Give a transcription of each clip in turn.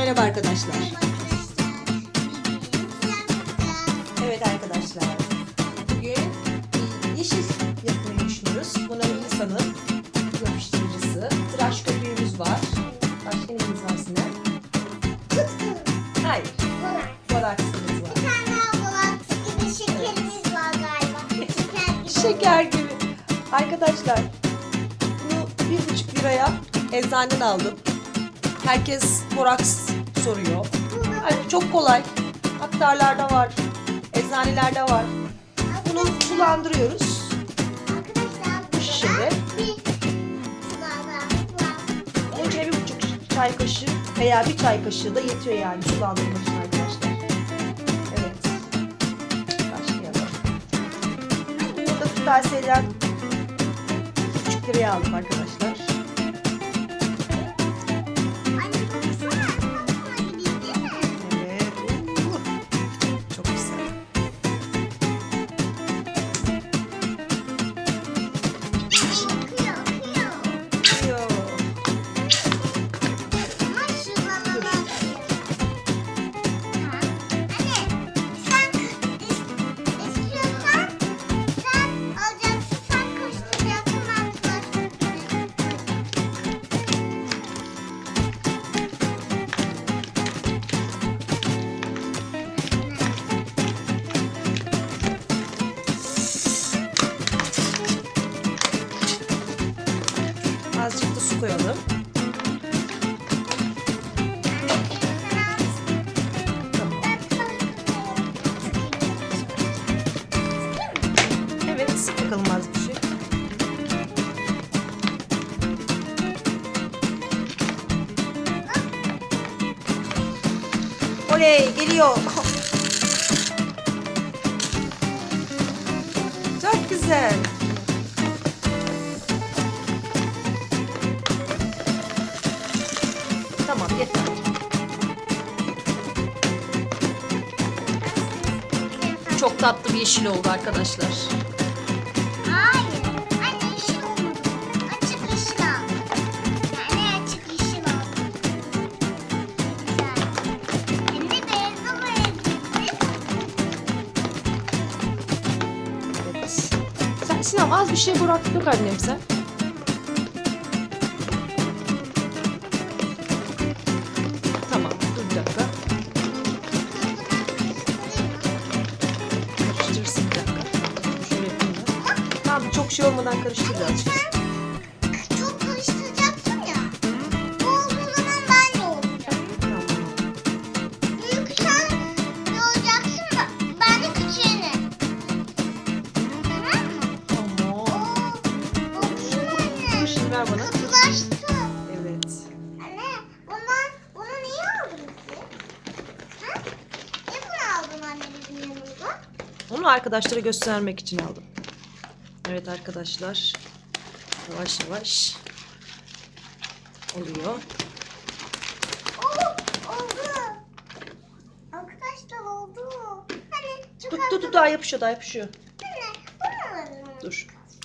Merhaba arkadaşlar. Evet arkadaşlar. Bugün bir yeşil yapmayı düşünüyoruz. Buna Melisa'nın yapıştırıcısı. Tıraş köpüğümüz var. Başka neyimiz var Sinem? Hayır. Boraksımız var. Şeker gibi. Arkadaşlar bunu bir buçuk liraya eczaneden aldım. Herkes boraks soruyor. Hani çok kolay. Aktarlarda var. Eczanelerde var. Bunu sulandırıyoruz. Bunun içine bir buçuk çay kaşığı veya bir çay kaşığı da yetiyor yani sulandırmak için arkadaşlar. Evet. Başlayalım. Burada tavsiyeden buçuk liraya aldım arkadaşlar. Evet, sık bakalım az bir şey. Oley, geliyor. Çok güzel. Tamam, yeter. Çok tatlı bir yeşil oldu arkadaşlar. Sinem az bir şey bırak dök annem sen. Tamam dur bir dakika. Karıştırırsın bir dakika. Şöyle yapayım ben. Tamam çok şey olmadan karıştır birazcık. Onu arkadaşlara göstermek için aldım. Evet arkadaşlar. Yavaş yavaş. Oluyor. Arkadaşlar oldu. Hani az tut tut daha yapışıyor daha yapışıyor. Anne, bunu alalım. Dur. Az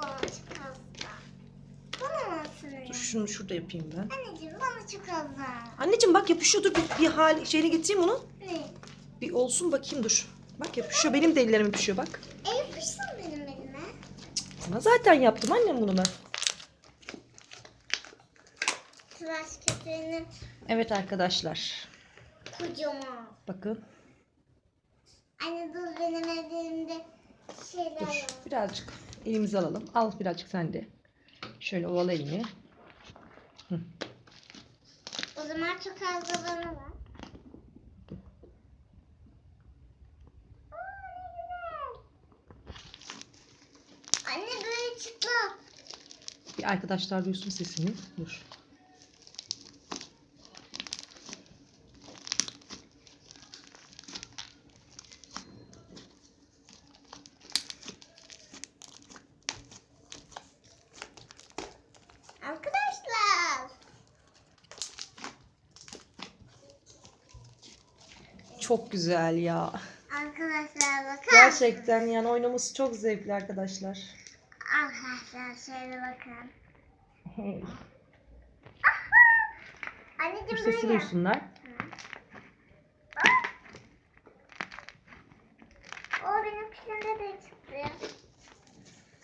da. Bana mı sürüyor? Dur şunu şurada yapayım ben. Anneciğim bana da. Anneciğim bak yapışıyor dur bir, bir hal şeyini getireyim onu. Bir olsun bakayım dur. Bak yapışıyor benim de ellerim yapışıyor bak. E yapışsın benim elime. Sana zaten yaptım annem bunu ben. Tıraş köpüğünün Evet arkadaşlar. kocaman. Bakın Anne dur benim elimde şeyler dur var. birazcık elimizi alalım. Al birazcık sen de. Şöyle ovala elini. O zaman çok az bana var. Aa, ne güzel. Anne böyle çıplak. Bir arkadaşlar duysun sesini. Dur. Arkadaşlar. Çok güzel ya. Arkadaşlar bakın. Gerçekten yani oynaması çok zevkli arkadaşlar. Arkadaşlar şöyle bakın. Hey. Anne Hadi Dur sesi böyle. duysunlar. O benim üstünde de çıktı.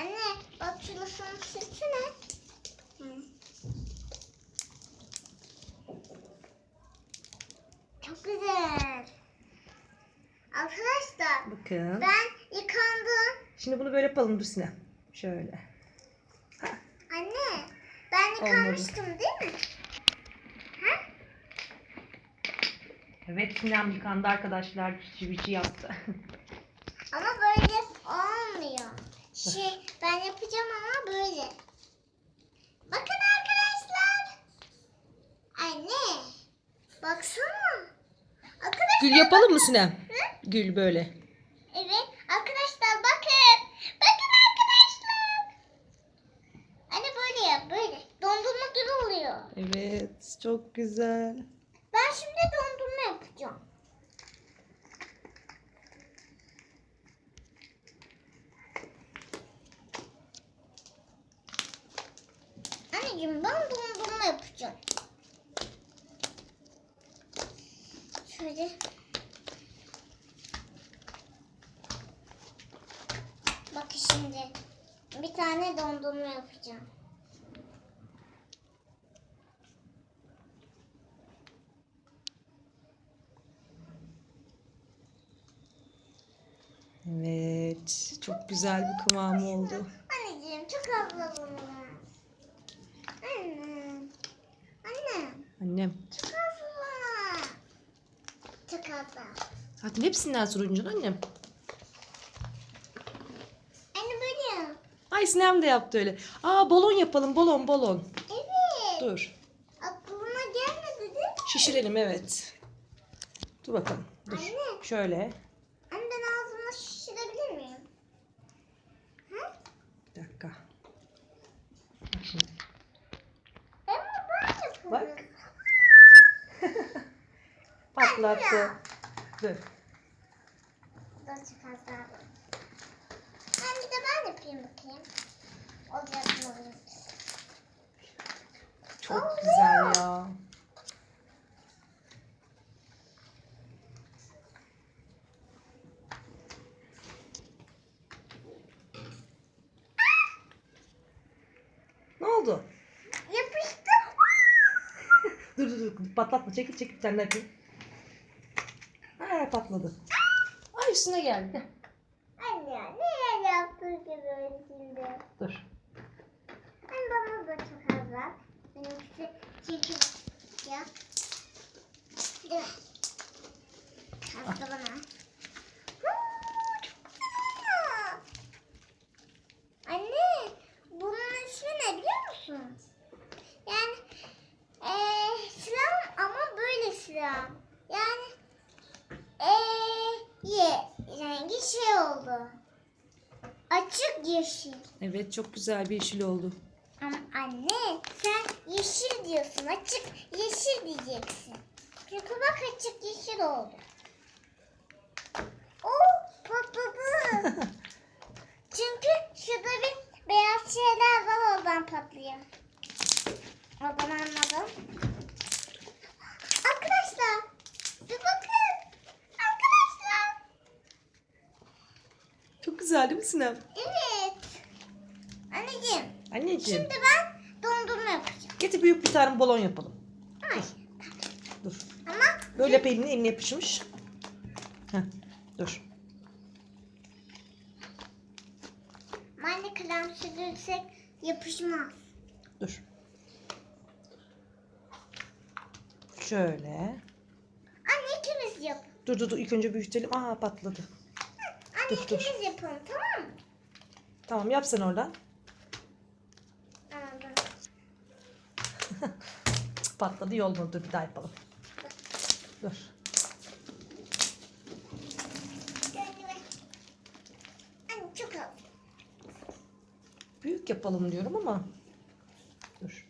Anne bak şurasını silsene. Hı. Çok güzel. Arkadaşlar Bakın. ben yıkandım. Şimdi bunu böyle yapalım dur Sinem. Şöyle. Anne ben Olmadı. yıkanmıştım değil mi? Ha? Evet Sinem yıkandı arkadaşlar. Bici yaptı. Ama böyle olmuyor. Şey ben yapacağım ama böyle. Bakın arkadaşlar. Anne. Baksana. Arkadaşlar. Gül yapalım mı Sinem? Hı? Gül böyle. Evet. Arkadaşlar bakın. Bakın arkadaşlar. Anne böyle yap böyle. Dondurma gibi oluyor. Evet çok güzel. Ben şimdi dondurma yapacağım. Anneciğim ben dondurma yapacağım. Şöyle. Bak şimdi. Bir tane dondurma yapacağım. Evet çok güzel bir kıvamı oldu. Anneciğim çok az bunu. Anne. Anne. Annem. Çok var. Çok var. Zaten hepsinden sorunca annem. Anne böyle yap. Ay Sinem de yaptı öyle. Aa balon yapalım balon balon. Evet. Dur. Aklıma gelmedi değil mi? Şişirelim evet. Dur bakalım. Dur. Anne. Şöyle. Anne ben ağzımla şişirebilir miyim? Ha? Bir dakika. Bak şimdi. Ama ben yapıyorum. Bak. Patlattı. Dur. Çok az daha. Ben bir de ben yapayım bakayım. Olacak mı? Çok güzel ya. Ne oldu? Yapıştı. Dur dur dur patlatma çekil çekil sen de yapayım. Aa patladı. Ay üstüne geldi. Anne ne yaptın gibi şimdi? Dur. Anne bana da çok az var. Benimkisi çirkin. Ya. Değil mi? Az da bana. Huu, çok güzel oldu. Anne, bunun ismi ne biliyor musun? Yani eee silah ama böyle silah. Yani eee ye rengi şey oldu. Açık yeşil. Evet çok güzel bir yeşil oldu. Ama anne sen yeşil diyorsun. Açık yeşil diyeceksin. Çünkü bak açık yeşil oldu. Oo patladı. Çünkü şurada bir beyaz şeyler var oradan patlıyor. Oradan anladım. Arkadaşlar bir bakın. Arkadaşlar. Çok güzel değil mi Sinem? Evet. Anneciğim. Anneciğim. Şimdi ben dondurma yapacağım. Getir büyük bir tane balon yapalım. Ay. Dur. Ama Böyle yap elini eline yapışmış. Heh, dur. anne krem sürdürsek yapışmaz. Dur. Şöyle. Anne ikimiz yap. Dur dur dur ilk önce büyütelim. Aa patladı. Anne Dur, dur. ikimiz yapalım tamam mı? Tamam yap sen oradan. Anladım. Cık, Patladı yol mu? Dur bir daha yapalım. Dur. Büyük yapalım diyorum ama. Dur.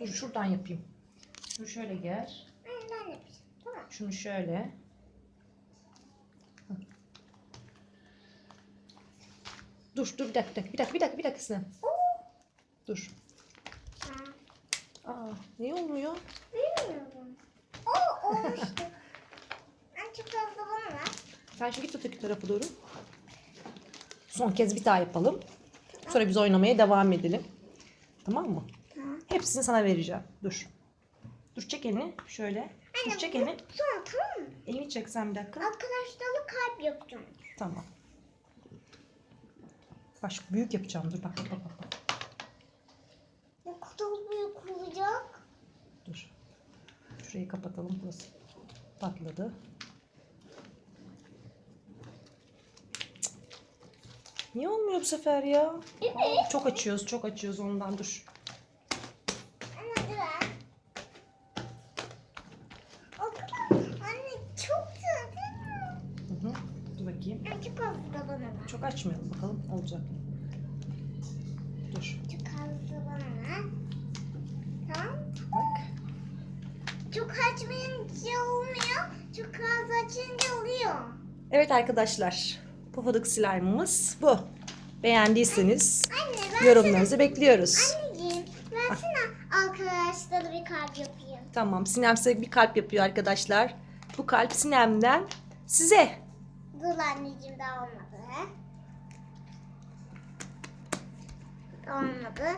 Dur şuradan yapayım. Dur şöyle gel. Şunu şöyle. Dur dur bir dakika bir dakika bir dakika bir dakika Sinem. Dur. Niye olmuyor? Bilmiyorum. olmuştu. Ben çok fazla bana ver. Sen şimdi git öteki tarafa doğru. Son kez bir daha yapalım. Sonra biz oynamaya devam edelim. Tamam mı? Tamam. Hepsini sana vereceğim. Dur. Dur çek elini. Şöyle. Dur çek elini. Sonra tamam mı? Elimi çek sen bir dakika. Arkadaşlarla kalp yapacağım. Tamam. Baş büyük yapacağım. Dur bak bak bak bak. Kadar büyük olacak. Dur. Şurayı kapatalım. Burası patladı. Niye olmuyor bu sefer ya? Evet. Çok açıyoruz, çok açıyoruz ondan dur. Çok. Dur bakayım. Çok. Çok açmayalım bakalım olacak mı? Dur. Çok az da bana ver. Tamam. Bak. Çok açmayınca olmuyor. Çok az açınca oluyor. Evet arkadaşlar. Pofuduk slime'ımız bu. Beğendiyseniz Anne yorumlarınızı bekliyoruz. Anneciğim versene arkadaşlara bir kalp yapayım. Tamam. Sinem size bir kalp yapıyor arkadaşlar. Bu kalp Sinem'den size. Dur anneciğim daha olmadı. Olmadı.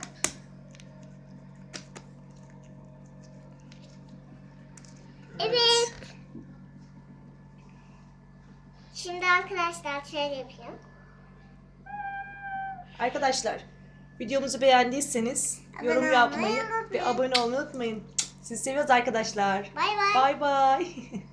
Evet. Şimdi arkadaşlar şöyle yapayım. Arkadaşlar videomuzu beğendiyseniz Abone yorum olmayı yapmayı unutmayın. ve abone olmayı unutmayın. Sizi seviyoruz arkadaşlar. Bay bay. Bay bay.